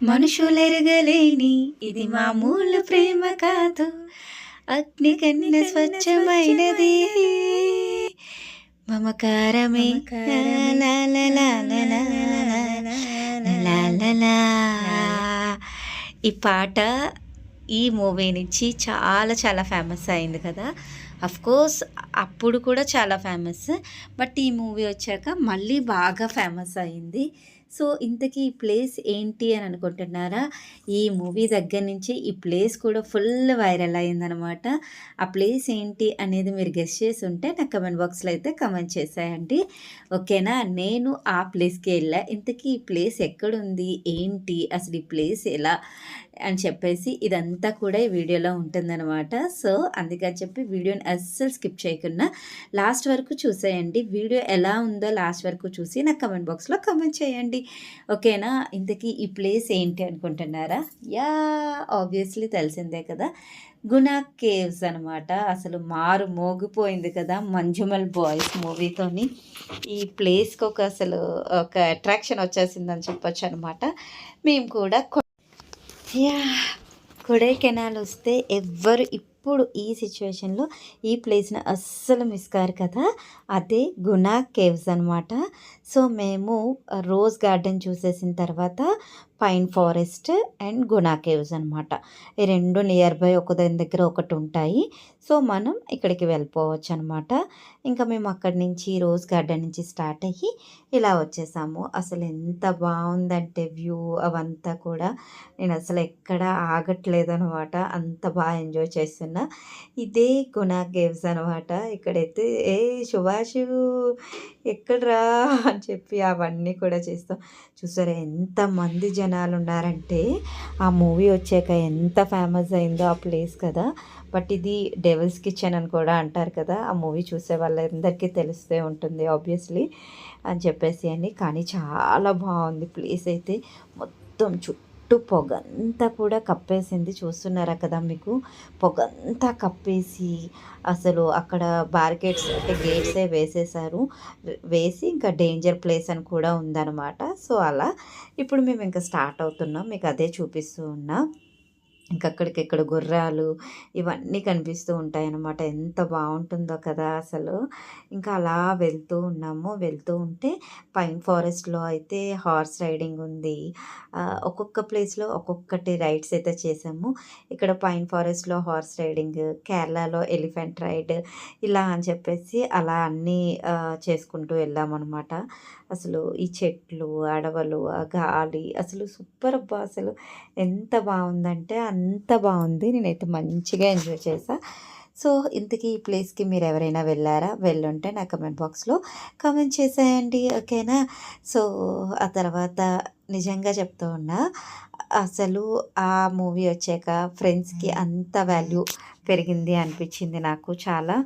మనుషులెరగలేని ఇది మామూలు ప్రేమ కాదు అగ్ని కన్న స్వచ్ఛమైనది మమకారమే ఈ పాట ఈ మూవీ నుంచి చాలా చాలా ఫేమస్ అయింది కదా అఫ్ కోర్స్ అప్పుడు కూడా చాలా ఫేమస్ బట్ ఈ మూవీ వచ్చాక మళ్ళీ బాగా ఫేమస్ అయింది సో ఇంతకీ ఈ ప్లేస్ ఏంటి అని అనుకుంటున్నారా? ఈ మూవీ దగ్గర నుంచి ఈ ప్లేస్ కూడా ఫుల్ వైరల్ అయిందనమాట. ఆ ప్లేస్ ఏంటి అనేది మీరు గెస్ట్ చేసి ఉంటే నా కమెంట్ బాక్స్లో అయితే కమెంట్ చేసేయండి. ఓకేనా? నేను ఆ ప్లేస్కి వెళ్ళా. ఇంతకీ ఈ ప్లేస్ ఎక్కడుంది? ఏంటి? అసలు ఈ ప్లేస్ ఎలా? అని చెప్పేసి ఇదంతా కూడా ఈ వీడియోలో ఉంటుందన్నమాట. సో అందుకని చెప్పి వీడియోని అస్సలు స్కిప్ చేయకుండా లాస్ట్ వరకు చూసేయండి. వీడియో ఎలా ఉందో లాస్ట్ వరకు చూసి నాకు కమెంట్ బాక్స్లో కమెంట్ చేయండి. ఓకేనా? ఇంతకీ ఈ ప్లేస్ ఏంటి అనుకుంటున్నారా? యా ఆబ్వియస్లీ తెలిసిందే కదా. గుణ కేవ్స్ అనమాట అసలు మారు మోగిపోయింది కదా మంజుమల్ బాయ్స్ మూవీతోని. ఈ ప్లేస్కి ఒక అసలు ఒక అట్రాక్షన్ వచ్చేసిందని చెప్పొచ్చు అనమాట మేము కూడా యా కొడైకెనాల్ వస్తే ఎవ్వరు ఇప్పుడు ఈ సిచ్యువేషన్లో ఈ ప్లేస్ని అస్సలు మిస్ కారు కదా. అదే గునా కేవ్స్ అనమాట సో మేము రోజ్ గార్డెన్ చూసేసిన తర్వాత pine forest and Guna caves అనమాట ఈ రెండు నియర్ బై ఒక దాని దగ్గర ఒకటి ఉంటాయి. సో మనం ఇక్కడికి వెళ్ళిపోవచ్చు అనమాట ఇంకా మేము అక్కడి నుంచి రోజ్ గార్డెన్ నుంచి స్టార్ట్ అయ్యి ఇలా వచ్చేసాము. అసలు ఎంత బాగుందంటే వ్యూ అవంతా కూడా. నేను అసలు ఎక్కడ ఆగట్లేదు అనమాట అంత బాగా ఎంజాయ్ చేస్తున్నా. ఇదే గుణా కేవ్స్ అనమాట ఇక్కడైతే ఏ శుభాషు ఎక్కడరా అని చెప్పి అవన్నీ కూడా చేస్తాం. చూసారా ఎంతమంది జనాలు ఉన్నారంటే ఆ మూవీ వచ్చాక ఎంత ఫేమస్ అయిందో ఆ ప్లేస్ కదా. బట్ ఇది డెవిల్స్ కిచెన్ అని కూడా అంటారు కదా. ఆ మూవీ చూసే వాళ్ళందరికీ తెలుస్తూ ఉంటుంది ఆబ్వియస్లీ అని చెప్పేసి అని. కానీ చాలా బాగుంది ప్లేస్ అయితే. మొత్తం చుట్టూ చుట్టూ పొగంతా కూడా కప్పేసింది. చూస్తున్నారా కదా మీకు? పొగంతా కప్పేసి అసలు అక్కడ బార్గేట్స్ అంటే గేట్సే వేసేసారు వేసి ఇంకా డేంజర్ ప్లేస్ అని కూడా ఉందన్నమాట. సో అలా ఇప్పుడు మేము ఇంకా స్టార్ట్ అవుతున్నాం. మీకు అదే చూపిస్తూ ఉన్నా. ఇంకా అక్కడికిక్కడ గుర్రాలు ఇవన్నీ కనిపిస్తూ ఉంటాయి అన్నమాట ఎంత బాగుంటుందో కదా అసలు. ఇంకా అలా వెళ్తూ ఉన్నాము. వెళ్తూ ఉంటే పైన్ ఫారెస్ట్లో అయితే హార్స్ రైడింగ్ ఉంది. ఒక్కొక్క ప్లేస్లో ఒక్కొక్కటి రైడ్స్ అయితే చేసాము. ఇక్కడ పైన్ ఫారెస్ట్లో హార్స్ రైడింగ్ కేరళలో ఎలిఫెంట్ రైడ్ ఇలా అని చెప్పేసి అలా అన్నీ చేసుకుంటూ చేసుకుంటూ వెళ్ళామన్నమాట. అసలు ఈ చెట్లు అడవులు ఆ గాలి అసలు సూపర్ అబ్బా అసలు. ఎంత బాగుందంటే అంత బాగుంది. నేనైతే మంచిగా ఎంజాయ్ చేసా సో ఇంతకీ ఈ ప్లేస్కి మీరు ఎవరైనా వెళ్ళారా? వెళ్ళుంటే నా కమెంట్ బాక్స్లో కమెంట్ చేసేయండి. ఓకేనా? సో ఆ తర్వాత నిజంగా చెప్తూ ఉన్నా అసలు ఆ మూవీ వచ్చాక ఫ్రెండ్స్కి అంత వాల్యూ పెరిగింది అనిపించింది నాకు చాలా.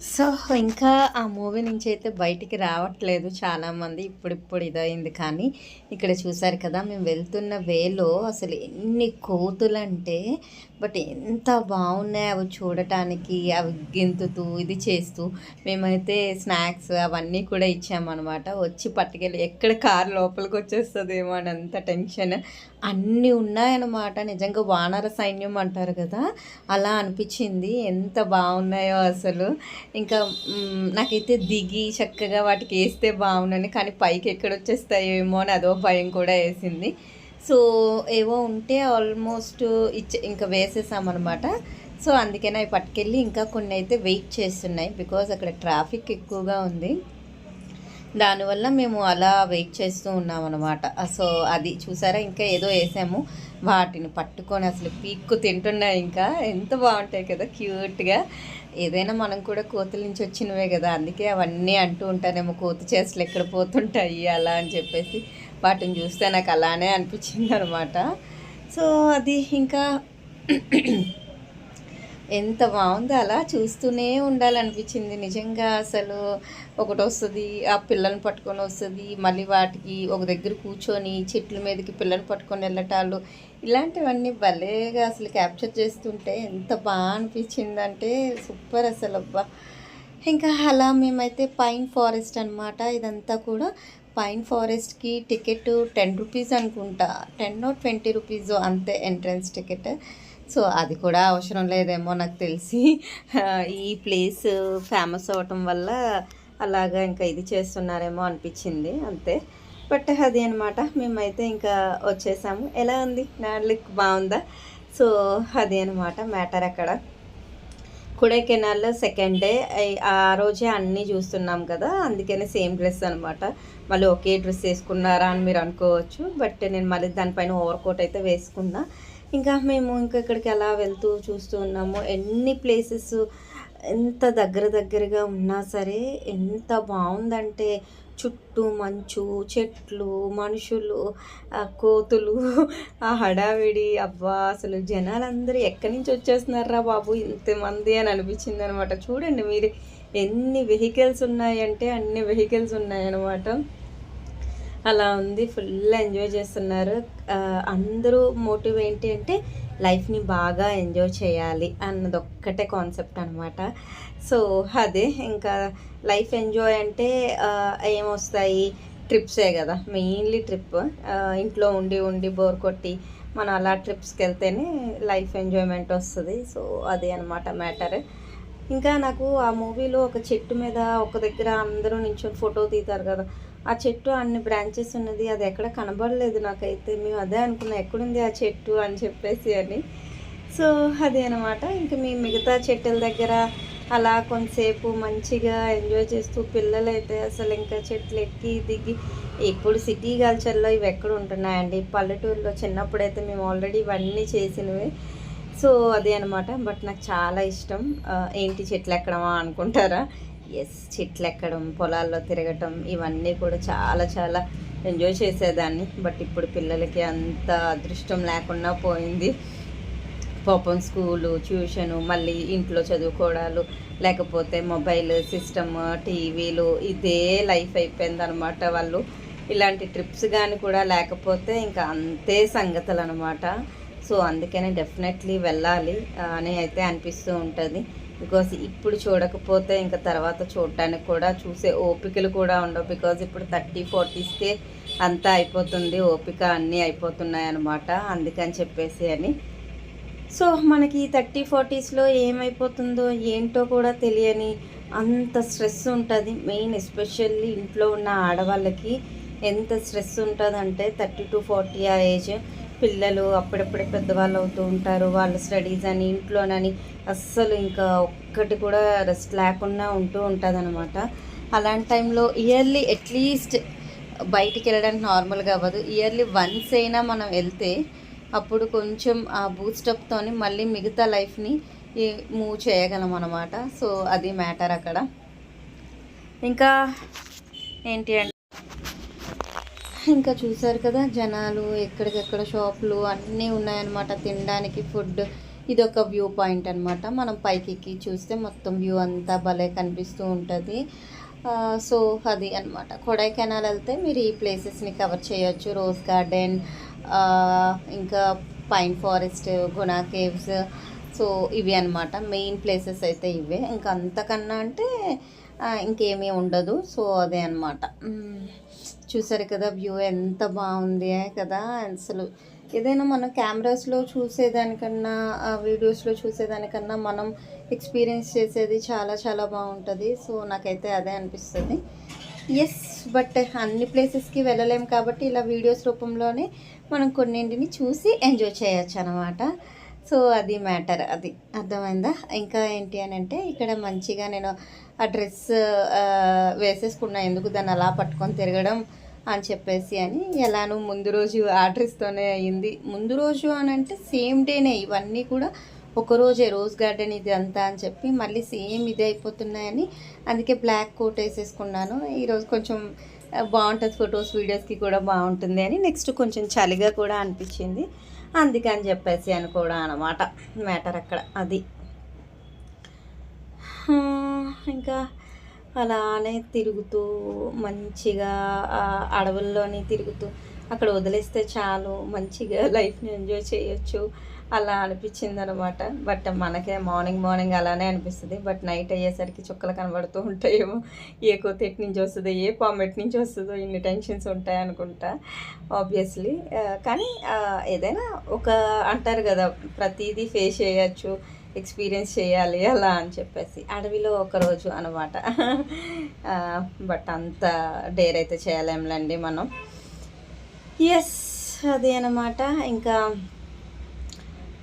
సో ఇంకా ఆ మూవీ నుంచి అయితే బయటికి రావట్లేదు చాలామంది. ఇప్పుడిప్పుడు ఇదైంది కానీ ఇక్కడ చూసారు కదా మేము వెళ్తున్న వేలో అసలు ఎన్ని కోతులు అంటే బట్ ఎంత బాగున్నాయి అవి చూడటానికి అవి గెంతుతూ ఇది చేస్తూ. మేమైతే స్నాక్స్ అవన్నీ కూడా ఇచ్చామన్నమాట. వచ్చి పట్టుకెళ్ళి ఎక్కడ కారు లోపలికి వచ్చేస్తుందేమో అని అంత టెన్షన్. అన్నీ ఉన్నాయన్నమాట. నిజంగా వానర సైన్యం అంటారు కదా అలా అనిపించింది. ఎంత బాగున్నాయో అసలు. ఇంకా నాకైతే దిగి చక్కగా వాటికి వేస్తే బాగుండని కానీ పైకి ఎక్కడ వచ్చేస్తాయేమో అని అదో భయం కూడా వేసింది. సో ఏవో ఉంటే ఆల్మోస్ట్ ఇచ్చే ఇంకా వేసేసామన్నమాట. సో అందుకనే అవి పట్టుకెళ్ళి ఇంకా కొన్ని అయితే వెయిట్ చేస్తున్నాయి బికాజ్ అక్కడ ట్రాఫిక్ ఎక్కువగా ఉంది. దానివల్ల మేము అలా వెయిట్ చేస్తూ ఉన్నాం అనమాట సో అది చూసారా? ఇంకా ఏదో వేసాము. వాటిని పట్టుకొని అసలు పీక్కు తింటున్నాయి ఇంకా. ఎంత బాగుంటాయి కదా క్యూట్గా. ఏదైనా మనం కూడా కోతుల నుంచి వచ్చినవే కదా అందుకే అవన్నీ అంటూ ఉంటానేమో కోతి చేసలు ఎక్కడ పోతుంటాయి అలా అని చెప్పేసి వాటిని చూస్తే నాకు అలానే అనిపించింది అనమాట సో అది ఇంకా ఎంత బాగుందో అలా చూస్తూనే ఉండాలనిపించింది. నిజంగా అసలు ఒకటి వస్తుంది ఆ పిల్లల్ని పట్టుకొని వస్తుంది మళ్ళీ వాటికి ఒక దగ్గర కూర్చొని చెట్ల మీదకి పిల్లల్ని పట్టుకొని వెళ్ళటాలు ఇలాంటివన్నీ భలేగా అసలు క్యాప్చర్ చేస్తుంటే ఎంత బాగా అనిపించిందంటే సూపర్ అసలు అబ్బా. ఇంకా అలా మేమైతే పైన్ ఫారెస్ట్ అనమాట ఇదంతా కూడా పైన్ ఫారెస్ట్కి టికెట్ టెన్ రూపీస్ అనుకుంటా. టెన్ ట్వంటీ రూపీస్ అంతే ఎంట్రన్స్ టికెట్. సో అది కూడా అవసరం లేదేమో నాకు తెలిసి. ఈ ప్లేస్ ఫేమస్ అవ్వటం వల్ల అలాగా ఇంకా ఇది చేస్తున్నారేమో అనిపించింది అంతే. బట్ అది అనమాట మేమైతే ఇంకా వచ్చేసాము. ఎలా ఉంది? నా లుక్ బాగుందా? సో అది అనమాట మ్యాటర్ అక్కడ. కొడైకెనాల్లో సెకండ్ డే ఆ రోజే అన్నీ చూస్తున్నాం కదా అందుకనే సేమ్ డ్రెస్ అనమాట మళ్ళీ ఒకే డ్రెస్ వేసుకున్నారా అని మీరు అనుకోవచ్చు బట్ నేను మళ్ళీ దానిపైన ఓవర్ కోట్ అయితే వేసుకున్నా. ఇంకా మేము ఇంకా ఇక్కడికి ఎలా వెళ్తూ చూస్తూ ఉన్నాము. ఎన్ని ప్లేసెస్ ఎంత దగ్గర దగ్గరగా ఉన్నా సరే ఎంత బాగుందంటే చుట్టూ మంచు చెట్లు మనుషులు ఆ కోతులు ఆ హడావిడి. అబ్బా అసలు జనాలందరూ ఎక్కడి నుంచి వచ్చేస్తున్నారా బాబు? ఇంతమంది అని అనిపించింది అనమాట చూడండి మీరు ఎన్ని వెహికల్స్ ఉన్నాయంటే అన్ని వెహికల్స్ ఉన్నాయన్నమాట. అలా ఉంది. ఫుల్ ఎంజాయ్ చేస్తున్నారు. అందరూ మోటివ్ ఏంటి అంటే లైఫ్ని బాగా ఎంజాయ్ చేయాలి అన్నది ఒక్కటే కాన్సెప్ట్ అనమాట సో అదే ఇంకా లైఫ్ ఎంజాయ్ అంటే ఏమొస్తాయి? ట్రిప్సే కదా మెయిన్లీ ట్రిప్ ఇంట్లో ఉండి ఉండి బోర్ కొట్టి మనం అలా ట్రిప్స్కి వెళ్తేనే లైఫ్ ఎంజాయ్మెంట్ వస్తుంది. సో అదే అనమాట మ్యాటర్ ఇంకా నాకు ఆ మూవీలో ఒక చెట్టు మీద ఒక దగ్గర అందరూ నించొని ఫోటో తీతారు కదా ఆ చెట్టు అన్ని బ్రాంచెస్ ఉన్నది అది ఎక్కడ కనబడలేదు నాకైతే. మేము అదే అనుకున్నాం ఎక్కడుంది ఆ చెట్టు అని చెప్పేసి అని. సో అదే అనమాట ఇంకా మీ మిగతా చెట్టుల దగ్గర అలా కొంతసేపు మంచిగా ఎంజాయ్ చేస్తూ పిల్లలైతే అసలు ఇంకా చెట్లు ఎక్కి దిగి ఇప్పుడు సిటీ కల్చర్లో ఇవి ఎక్కడ ఉంటున్నాయండి? పల్లెటూరులో చిన్నప్పుడైతే మేము ఆల్రెడీ ఇవన్నీ చేసినవి. సో అదే అనమాట బట్ నాకు చాలా ఇష్టం. ఏంటి చెట్లు ఎక్కడమా అనుకుంటారా? ఎస్ చెట్లు ఎక్కడం పొలాల్లో తిరగటం ఇవన్నీ కూడా చాలా చాలా ఎంజాయ్ చేసేదాన్ని. బట్ ఇప్పుడు పిల్లలకి అంత అదృష్టం లేకుండా పోయింది. పాపం స్కూలు ట్యూషను మళ్ళీ ఇంట్లో చదువుకోవడాలు లేకపోతే మొబైల్ సిస్టమ్ టీవీలు ఇదే లైఫ్ అయిపోయింది అనమాట వాళ్ళు. ఇలాంటి ట్రిప్స్ కానీ కూడా లేకపోతే ఇంకా అంతే సంగతులు అనమాట సో అందుకనే డెఫినెట్లీ వెళ్ళాలి. అని అయితే అనిపిస్తూ ఉంటుంది. బికాస్ ఇప్పుడు చూడకపోతే ఇంకా తర్వాత చూడటానికి కూడా చూసే ఓపికలు కూడా ఉండవు. బికాజ్ ఇప్పుడు థర్టీ ఫార్టీస్కే అంతా అయిపోతుంది. ఓపిక అన్నీ అయిపోతున్నాయి అనమాట అందుకని చెప్పేసి అని. సో మనకి థర్టీ ఫార్టీస్లో ఏమైపోతుందో ఏంటో కూడా తెలియని అంత స్ట్రెస్ ఉంటుంది. మెయిన్ ఎస్పెషల్లీ ఇంట్లో ఉన్న ఆడవాళ్ళకి ఎంత స్ట్రెస్ ఉంటుందంటే థర్టీ టు ఫార్టీ ఆ ఏజ్ పిల్లలు అప్పుడప్పుడే పెద్దవాళ్ళు అవుతూ ఉంటారు. వాళ్ళ స్టడీస్ అని ఇంట్లోనని అస్సలు ఇంకా ఒక్కటి కూడా రెస్ట్ లేకుండా ఉంటూ ఉంటుంది అనమాట అలాంటి టైంలో ఇయర్లీ అట్లీస్ట్ బయటికి వెళ్ళడానికి నార్మల్గా అవ్వదు. ఇయర్లీ వన్స్ అయినా మనం వెళ్తే అప్పుడు కొంచెం ఆ బూస్టప్తో మళ్ళీ మిగతా లైఫ్ని మూవ్ చేయగలం అనమాట సో అది మ్యాటర్ అక్కడ. ఇంకా ఏంటి అంటే ఇంకా చూసారు కదా జనాలు ఎక్కడికెక్కడ షాపులు అన్నీ ఉన్నాయన్నమాట. తినడానికి ఫుడ్ ఇది ఒక వ్యూ పాయింట్ అనమాట మనం పైకి ఎక్కి చూస్తే మొత్తం వ్యూ అంతా భలే కనిపిస్తూ ఉంటుంది. సో అది అనమాట కొడైకెనాల్ వెళ్తే మీరు ఈ ప్లేసెస్ని కవర్ చేయొచ్చు. రోజ్ గార్డెన్ ఇంకా pine forest Guna caves. So ఇవి అనమాట మెయిన్ ప్లేసెస్ అయితే ఇవే. ఇంకా అంతకన్నా అంటే ఇంకేమీ ఉండదు. సో అదే అనమాట చూసారు కదా వ్యూ ఎంత బాగుంది కదా అసలు. ఏదైనా మనం కెమెరాస్లో చూసేదానికన్నా వీడియోస్లో చూసేదానికన్నా మనం ఎక్స్పీరియన్స్ చేసేది చాలా చాలా బాగుంటుంది. సో నాకైతే అదే అనిపిస్తుంది. ఎస్ బట్ అన్ని ప్లేసెస్కి వెళ్ళలేం కాబట్టి ఇలా వీడియోస్ రూపంలోనే మనం కొన్నింటిని చూసి ఎంజాయ్ చేయొచ్చు అనమాట సో అది మ్యాటర్ అది. అర్థమైందా? ఇంకా ఏంటి అని అంటే ఇక్కడ మంచిగా నేను ఆ డ్రెస్ వేసేసుకున్నా. ఎందుకు దాన్ని అలా పట్టుకొని తిరగడం? అని చెప్పేసి అని ఎలానో ముందు రోజు ఆర్డర్స్తోనే అయింది ముందు రోజు అని అంటే సేమ్ డేనే ఇవన్నీ కూడా ఒకరోజే రోజ్ గార్డెన్ ఇది అంతా అని చెప్పి మళ్ళీ సేమ్ ఇదే అయిపోతున్నాయని అందుకే బ్లాక్ కోట్ వేసేసుకున్నాను. ఈరోజు కొంచెం బాగుంటుంది ఫొటోస్ వీడియోస్కి కూడా బాగుంటుంది అని నెక్స్ట్ కొంచెం చలిగా కూడా అనిపించింది. అందుకని చెప్పేసి అని కూడా అనమాట మ్యాటర్ అక్కడ అది. ఇంకా అలానే తిరుగుతూ మంచిగా అడవుల్లోని తిరుగుతూ అక్కడ వదిలేస్తే చాలు మంచిగా లైఫ్ని ఎంజాయ్ చేయొచ్చు అలా అనిపించింది అనమాట బట్ మనకే మార్నింగ్ మార్నింగ్ అలానే అనిపిస్తుంది. బట్ నైట్ అయ్యేసరికి చుక్కలు కనబడుతూ ఉంటాయేమో. ఏ కోత ఎటు నుంచి వస్తుందో ఏ పాము ఎటు నుంచి వస్తుందో ఇన్ని టెన్షన్స్ ఉంటాయి అనుకుంటా ఆబ్వియస్లీ. కానీ ఏదైనా ఒక అంటారు కదా ప్రతిదీ ఫేస్ చేయొచ్చు. ఎక్స్పీరియన్స్ చేయాలి అలా అని చెప్పేసి. అడవిలో ఒకరోజు అనమాట. బట్ అంత డేర్ అయితే చేయలేంలేండి మనం. ఎస్ అదే అనమాట. ఇంకా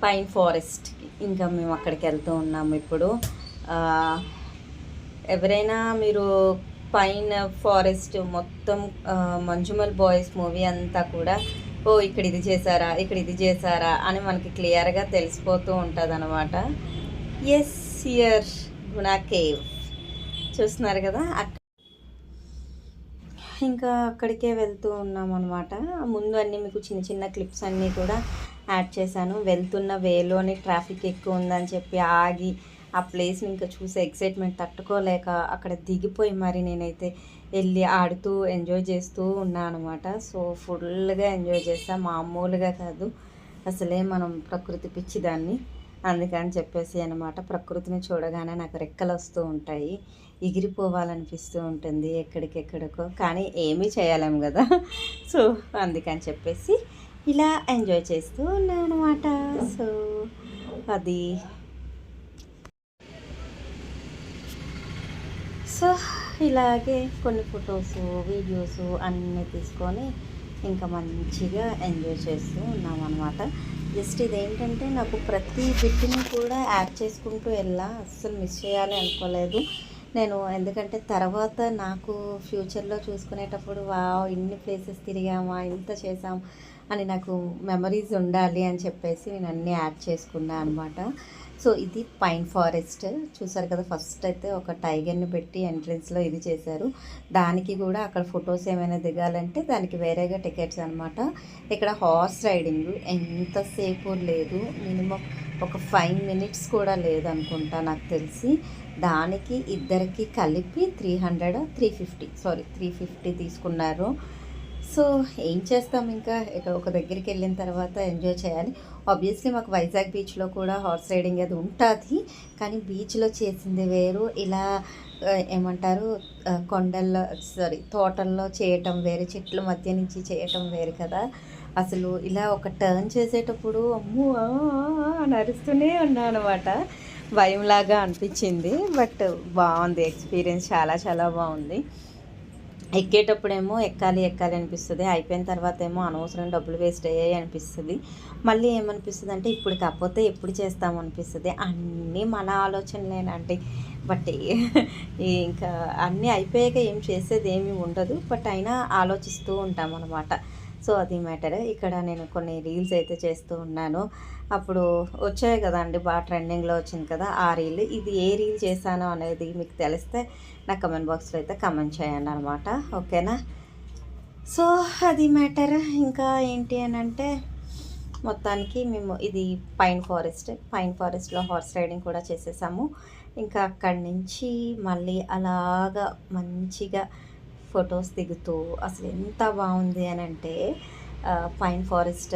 పైన్ ఫారెస్ట్కి ఇంకా మేము అక్కడికి వెళ్తూ ఉన్నాము ఇప్పుడు. ఎవరైనా మీరు పైన్ ఫారెస్ట్ మొత్తం మంజుమల్ బాయ్స్ మూవీ అంతా కూడా ఓ ఇక్కడ ఇది చేశారా ఇక్కడ ఇది చేశారా అని మనకి క్లియర్గా తెలిసిపోతూ ఉంటుంది అనమాట ఎస్ ఇయర్ గుణా కేవ్ చూస్తున్నారు కదా ఇంకా అక్కడికే వెళ్తూ ఉన్నాం అనమాట ముందు అన్నీ మీకు చిన్న చిన్న క్లిప్స్ అన్నీ కూడా యాడ్ చేశాను. వెళ్తున్న వేలోనే ట్రాఫిక్ ఎక్కువ ఉందని చెప్పి ఆగి ఆ ప్లేస్ని ఇంకా చూసే ఎక్సైట్మెంట్ తట్టుకోలేక అక్కడ దిగిపోయి మరి నేనైతే వెళ్ళి ఆడుతూ ఎంజాయ్ చేస్తూ ఉన్నాను అనమాట సో ఫుల్గా ఎంజాయ్ చేస్తా మామూలుగా కాదు. అసలే మనం ప్రకృతి పిచ్చిదాన్ని అందుకని చెప్పేసి అనమాట ప్రకృతిని చూడగానే నాకు రెక్కలు వస్తూ ఉంటాయి. ఎగిరిపోవాలనిపిస్తూ ఉంటుంది ఎక్కడికెక్కడికో. కానీ ఏమీ చేయలేము కదా. సో అందుకని చెప్పేసి ఇలా ఎంజాయ్ చేస్తూ ఉన్నాను అనమాట సో అది. సో ఇలాగే కొన్ని ఫొటోస్ వీడియోస్ అన్నీ తీసుకొని ఇంకా మంచిగా ఎంజాయ్ చేస్తూ ఉన్నాం అనమాట జస్ట్ ఇదేంటంటే నాకు ప్రతి బిట్ని కూడా యాడ్ చేసుకుంటూ వెళ్ళా అస్సలు మిస్ చేయాలి అనుకోలేదు. నేను ఎందుకంటే తర్వాత నాకు ఫ్యూచర్లో చూసుకునేటప్పుడు వా ఇన్ని ప్లేసెస్ తిరిగామా ఇంత చేసాం అని నాకు మెమరీస్ ఉండాలి అని చెప్పేసి నేను అన్నీ యాడ్ చేసుకున్నా అనమాట సో ఇది పైన్ ఫారెస్ట్. చూసారు కదా ఫస్ట్ అయితే ఒక టైగర్ని పెట్టి ఎంట్రన్స్లో ఇది చేశారు. దానికి కూడా అక్కడ ఫొటోస్ ఏమైనా దిగాలంటే దానికి వేరేగా టికెట్స్ అనమాట ఇక్కడ హార్స్ రైడింగ్ ఎంతసేపు లేదు మినిమం ఒక ఫైవ్ మినిట్స్ కూడా లేదనుకుంటా నాకు తెలిసి. దానికి ఇద్దరికి కలిపి three hundred three fifty sorry three fifty తీసుకున్నారు. సో ఏం చేస్తాం ఇంకా? ఇక్కడ ఒక దగ్గరికి వెళ్ళిన తర్వాత ఎంజాయ్ చేయాలి. ఆబ్వియస్లీ మాకు వైజాగ్ బీచ్లో కూడా హార్స్ రైడింగ్ అది ఉంటుంది. కానీ బీచ్లో చేసింది వేరు. ఇలా ఏమంటారు కొండల్లో సారీ తోటల్లో చేయటం వేరు. చెట్ల మధ్య నుంచి చేయటం వేరు కదా. అసలు ఇలా ఒక టర్న్ చేసేటప్పుడు అమ్మో అని అరుస్తూనే ఉన్నా అనమాట భయంలాగా అనిపించింది. బట్ బాగుంది. ఎక్స్పీరియన్స్ చాలా చాలా బాగుంది. ఎక్కేటప్పుడేమో ఎక్కాలి ఎక్కాలి అనిపిస్తుంది. అయిపోయిన తర్వాత ఏమో అనవసరం డబ్బులు వేస్ట్ అయ్యాయి అనిపిస్తుంది. మళ్ళీ ఏమనిపిస్తుంది అంటే ఇప్పుడు కాకపోతే ఎప్పుడు చేస్తాము అనిపిస్తుంది. అన్నీ మన ఆలోచనలేనండి బట్ ఇంకా అన్నీ అయిపోయాక ఏం చేసేది ఏమీ ఉండదు. బట్ అయినా ఆలోచిస్తూ ఉంటాం అనమాట సో అది మ్యాటర్. ఇక్కడ నేను కొన్ని రీల్స్ అయితే చేస్తూ ఉన్నాను. అప్పుడు వచ్చాయి కదండి బాగా ట్రెండింగ్లో వచ్చింది కదా ఆ రీల్. ఇది ఏ రీల్ చేశానో అనేది మీకు తెలిస్తే నా కమెంట్ బాక్స్లో అయితే కమెంట్ చేయండి అనమాట ఓకేనా? సో అది మ్యాటర్. ఇంకా ఏంటి అని అంటే మొత్తానికి మేము ఇది పైన్ ఫారెస్ట్ పైన్ ఫారెస్ట్లో హార్స్ రైడింగ్ కూడా చేసేసాము. ఇంకా అక్కడి నుంచి మళ్ళీ అలాగా మంచిగా ఫొటోస్ దిగుతూ అసలు ఎంత బాగుంది అని అంటే పైన్ ఫారెస్ట్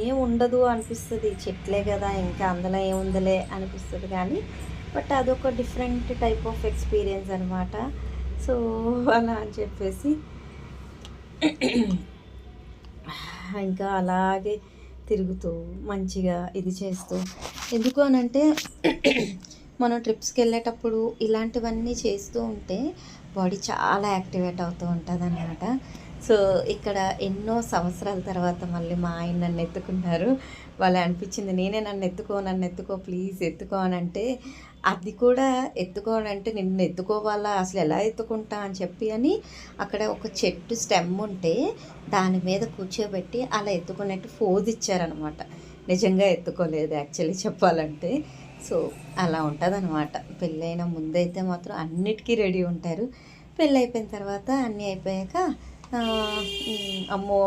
ఏం ఉండదు అనిపిస్తుంది. చెట్లే కదా ఇంకా అందులో ఏముందిలే అనిపిస్తుంది కానీ బట్ అదొక డిఫరెంట్ టైప్ ఆఫ్ ఎక్స్పీరియన్స్ అనమాట సో అలా అని చెప్పేసి ఇంకా అలాగే తిరుగుతూ మంచిగా ఇది చేస్తూ. ఎందుకు అనంటే మనం ట్రిప్స్కి వెళ్ళేటప్పుడు ఇలాంటివన్నీ చేస్తూ ఉంటే బాడీ చాలా యాక్టివేట్ అవుతూ ఉంటుంది అనమాట సో ఇక్కడ ఎన్నో సంవత్సరాల తర్వాత మళ్ళీ మా ఆయన నన్ను ఎత్తుకున్నారు. వాళ్ళు అనిపించింది నేనే నన్ను ఎత్తుకో నన్ను ఎత్తుకో ప్లీజ్ ఎత్తుకో అని అంటే అది కూడా ఎత్తుకోవాలంటే నిన్ను ఎత్తుకోవాలా? అసలు ఎలా ఎత్తుకుంటా? అని చెప్పి అని అక్కడ ఒక చెట్టు స్టెమ్ ఉంటే దాని మీద కూర్చోబెట్టి అలా ఎత్తుకున్నట్టు ఫోజ్ ఇచ్చారనమాట నిజంగా ఎత్తుకోలేదు యాక్చువల్లీ చెప్పాలంటే. సో అలా ఉంటుంది అనమాట పెళ్ళైన ముందైతే మాత్రం అన్నిటికీ రెడీ ఉంటారు. పెళ్ళి అయిపోయిన తర్వాత అన్నీ అయిపోయాక అమ్మో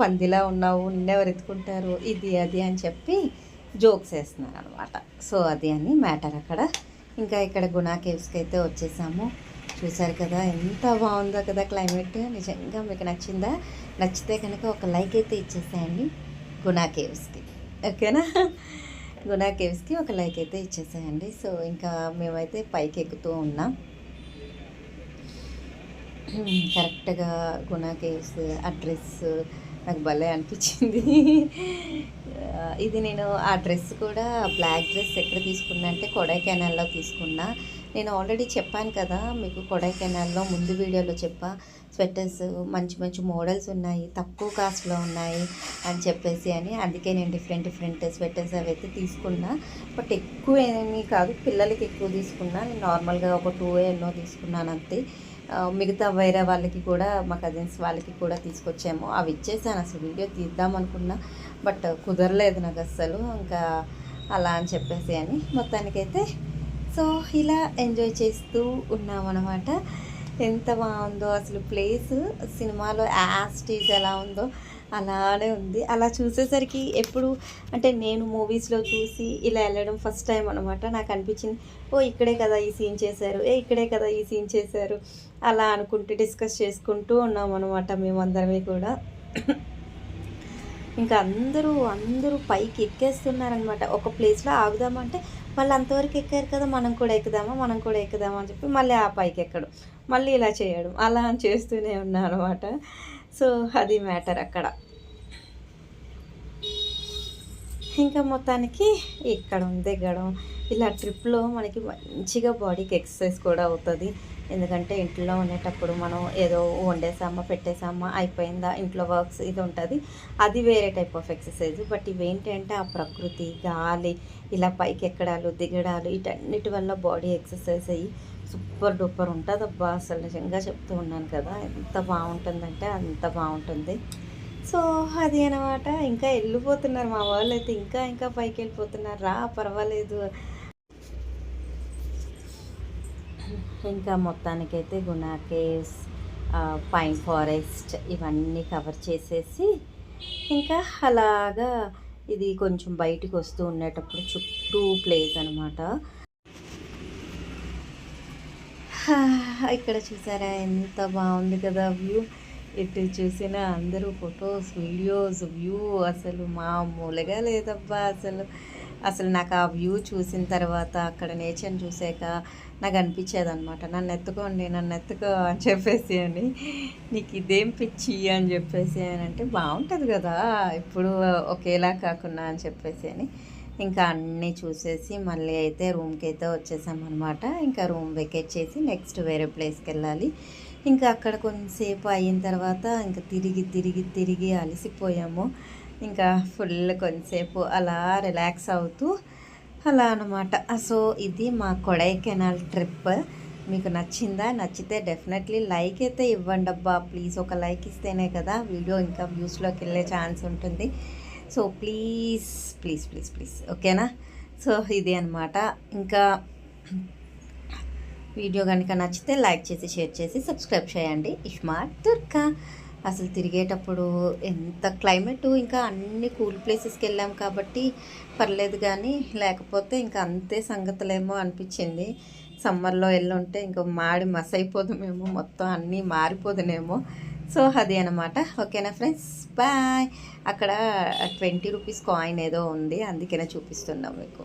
పందిలా ఉన్నావు నిన్నెవరు ఎత్తుకుంటారు ఇది అది అని చెప్పి జోక్స్ వేస్తున్నారు అనమాట సో అది అని మ్యాటర్ అక్కడ. ఇంకా ఇక్కడ గుణా కేవ్స్కి అయితే వచ్చేసాము. చూసారు కదా ఎంత బాగుందో కదా క్లైమేట్. నిజంగా మీకు నచ్చిందా? నచ్చితే కనుక ఒక లైక్ అయితే ఇచ్చేసేయండి గుణా కేవ్స్కి. ఓకేనా? గుణా కేవ్స్కి ఒక లైక్ అయితే ఇచ్చేసేయండి. సో ఇంకా మేమైతే పైకి ఎక్కుతూ ఉన్నాం. కరెక్ట్గా గుణా కేవ్స్ అడ్రస్ నాకు భలే అనిపించింది. ఇది నేను ఆ డ్రెస్ కూడా బ్లాక్ డ్రెస్ ఎక్కడ తీసుకున్నా అంటే కొడైకెనాల్లో తీసుకున్నా. నేను ఆల్రెడీ చెప్పాను కదా మీకు కొడైకెనాల్లో ముందు వీడియోలో చెప్పా స్వెటర్స్ మంచి మంచి మోడల్స్ ఉన్నాయి తక్కువ కాస్ట్లో ఉన్నాయి అని చెప్పేసి అని. అందుకే నేను డిఫరెంట్ డిఫరెంట్ స్వెటర్స్ అవి అయితే తీసుకున్నా. బట్ ఎక్కువ ఏమీ కాదు పిల్లలకి ఎక్కువ తీసుకున్నా. నేను నార్మల్గా ఒక టూ ఎన్నో తీసుకున్నాను అంతే. మిగతా వేరే వాళ్ళకి కూడా మా కజిన్స్ వాళ్ళకి కూడా తీసుకొచ్చాము. అవి ఇచ్చేసాను అసలు వీడియో తీద్దాం అనుకున్నా. బట్ కుదరలేదు నాకు అస్సలు. ఇంకా అలా అని చెప్పేసి అని. మొత్తానికైతే సో ఇలా ఎంజాయ్ చేస్తూ ఉన్నామన్నమాట. ఎంత బాగుందో అసలు ప్లేస్. సినిమాలో యాస్టీజ్ ఎలా ఉందో అలానే ఉంది. అలా చూసేసరికి ఎప్పుడు అంటే నేను మూవీస్లో చూసి ఇలా వెళ్ళడం ఫస్ట్ టైం అనమాట నాకు అనిపించింది ఓ ఇక్కడే కదా ఈ సీన్ చేశారు. ఏ ఇక్కడే కదా ఈ సీన్ చేశారు. అలా అనుకుంటూ డిస్కస్ చేసుకుంటూ ఉన్నాం అనమాట మేమందరమే కూడా. ఇంకా అందరూ అందరూ పైకి ఎక్కేస్తున్నారనమాట ఒక ప్లేస్లో ఆగుదామంటే వాళ్ళు అంతవరకు ఎక్కారు కదా మనం కూడా ఎక్కుదామా మనం కూడా ఎక్కుదామా అని చెప్పి మళ్ళీ ఆ పైకి ఎక్కడం. మళ్ళీ ఇలా చేయడం. అలా అని చేస్తూనే ఉన్నా అనమాట సో అది మ్యాటర్ అక్కడ. ఇంకా మొత్తానికి ఎక్కడం దిగడం ఇలా ట్రిప్లో మనకి మంచిగా బాడీకి ఎక్సర్సైజ్ కూడా అవుతుంది. ఎందుకంటే ఇంట్లో ఉండేటప్పుడు మనం ఏదో వండేసామా పెట్టేసామా అయిపోయిందా ఇంట్లో వర్క్స్ ఇది ఉంటుంది. అది వేరే టైప్ ఆఫ్ ఎక్సర్సైజ్. బట్ ఇవేంటంటే ఆ ప్రకృతి గాలి ఇలా పైకి ఎక్కడాలు దిగడాలు వీటన్నిటి వల్ల బాడీ ఎక్సర్సైజ్ అయ్యి సూపర్ డూపర్ ఉంటుంది అబ్బా అసలు నిజంగా చెప్తూ ఉన్నాను కదా ఎంత బాగుంటుందంటే అంత బాగుంటుంది. సో అది అనమాట ఇంకా వెళ్ళిపోతున్నారు మా వాళ్ళు అయితే ఇంకా ఇంకా పైకి వెళ్ళిపోతున్నారు. రా పర్వాలేదు. ఇంకా మొత్తానికైతే గుణా కేవ్స్ పైన్ ఫారెస్ట్ ఇవన్నీ కవర్ చేసేసి ఇంకా అలాగా ఇది కొంచెం బయటికి వస్తూ ఉండేటప్పుడు చుట్టూ ప్లేస్ అనమాట ఇక్కడ చూసారా? ఎంత బాగుంది కదా వ్యూ. ఇటు చూసిన అందరూ ఫొటోస్ వీడియోస్ వ్యూ అసలు మామూలుగా లేదబ్బా అసలు. అసలు నాకు ఆ వ్యూ చూసిన తర్వాత అక్కడ నేచర్ని చూసాక నాకు అనిపించేది అనమాట నన్ను ఎత్తుకోండి నన్ను ఎత్తుకో అని చెప్పేసి అని. నీకు ఇదేం పిచ్చి అని చెప్పేసి అని అంటే బాగుంటుంది కదా ఇప్పుడు ఒకేలా కాకుండా అని చెప్పేసి అని. ఇంకా అన్నీ చూసేసి మళ్ళీ అయితే రూమ్కి అయితే వచ్చేసామన్నమాట. ఇంకా రూమ్ వెకేట్ చేసి నెక్స్ట్ వేరే ప్లేస్కి వెళ్ళాలి ఇంకా అక్కడ కొంతసేపు అయిన తర్వాత ఇంకా తిరిగి తిరిగి తిరిగి అలసిపోయాము. ఇంకా ఫుల్ కొంతసేపు అలా రిలాక్స్ అవుతూ అలా అనమాట సో ఇది మా కొడైకెనాల్ ట్రిప్. మీకు నచ్చిందా? నచ్చితే డెఫినెట్లీ లైక్ అయితే ఇవ్వండి అబ్బా. ప్లీజ్ ఒక లైక్ ఇస్తేనే కదా వీడియో ఇంకా వ్యూస్లోకి వెళ్ళే ఛాన్స్ ఉంటుంది. So please please please please. ఓకేనా? సో ఇది అనమాట ఇంకా వీడియో కనుక నచ్చితే లైక్ చేసి షేర్ చేసి సబ్స్క్రైబ్ చేయండి. ఇష్మార్ట్ దుర్గా. అసలు తిరిగేటప్పుడు ఎంత క్లైమేట్ ఇంకా అన్ని కూల్ ప్లేసెస్కి వెళ్ళాం కాబట్టి పర్లేదు కానీ లేకపోతే ఇంకా అంతే సంగతులేమో అనిపించింది. సమ్మర్లో వెళ్ళుంటే ఇంకా మాడి మస్ అయిపోదుమేమో మొత్తం అన్నీ మారిపోదునేమో. సో అది అనమాట. ఓకేనా ఫ్రెండ్స్? బాయ్! అక్కడ ట్వంటీ రూపీస్ కాయిన్ ఏదో ఉంది అందుకనే చూపిస్తున్నాం మీకు.